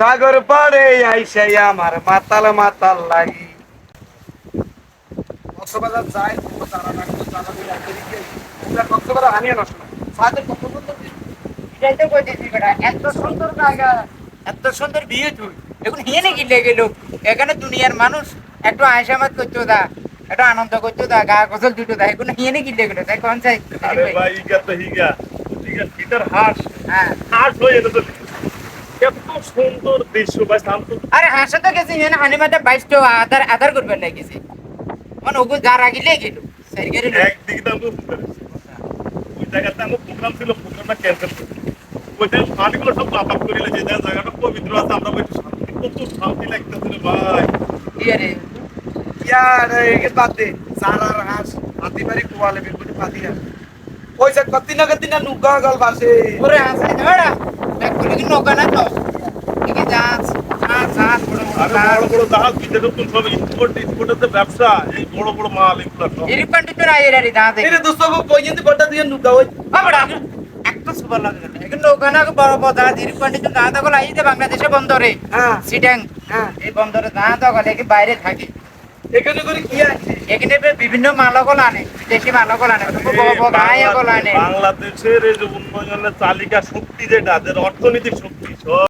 সাগর পাড়ে আইসাই আমার মাতাল মাতাল লাগি। কক্সবাজার যাই তারা না তারা মিলে আগে কক্সবাজার আনিয়ে নষ্ট না কত সুন্দর এটাই তো কইতেছি বেটা? এত সুন্দর জায়গা এত সুন্দর ভিউ তুই এখন হিয়ে নাকি লেগে এখানে দুনিয়ার মানুষ একটু আয়সামাত করতো দা একটু আনন্দ করতো দা গা গজল দুটো দা এখন হিয়ে নাকি লেগে লোক তাই কোন চাই? আরে ভাই ইগা তো হিগা। হাস। হ্যাঁ। হাস হয়ে এটা তো। এত সুন্দর দৃশ্য ভাই শান্ত আরে হাসা তো গেছি হেন হানিমাতে বাইশটো আধার আধার করবে লাগিছে মানে ওগু যার আগিলে গেল। সাইকেল একদিকে তো ওই জায়গাতে আমার প্রোগ্রাম ছিল প্রোগ্রামটা ক্যান্সেল করে। ওইটা পানিগুলো সব আপাপ করিলে যে জায়গাটা পবিত্র আছে আমরা ওই শান্তি কত শান্তি লাগতেছে রে ভাই। দিয়ে রে ইয়ার একে বাদ দে। সারার হাঁস হাতি বাড়ি কুয়ালে বিলকুল পাতি না। পয়সা কতি না কতি না নুকা গল বাসে ওরে হাসে ধরা। ব্যাক করে কি নৌকা না তো? বড় বড় সব ইম্পোর্ট ব্যবসা এই বড় বড় মাল এগুলো সব। এরি তো রাই রে দাঁত এরে দোস্ত পয়ন্তি বড়টা দিয়ে নুকা ওই। আমরা একটা সুপার লাগে এখন নৌকা বড় বড় দাঁত এরি তো দাঁত গলা এই বাংলাদেশে বন্দরে হ্যাঁ। সিটাং হ্যাঁ। এই বন্দরে দাঁত গলা কি বাইরে থাকে। এখানে করে কি আছে? এখানে বিভিন্ন মালকল আনে বিদেশি মালকল আনে বাংলাদেশের এই যে উন্নয়নের চালিকা শক্তি যেটা অর্থনৈতিক শক্তি সব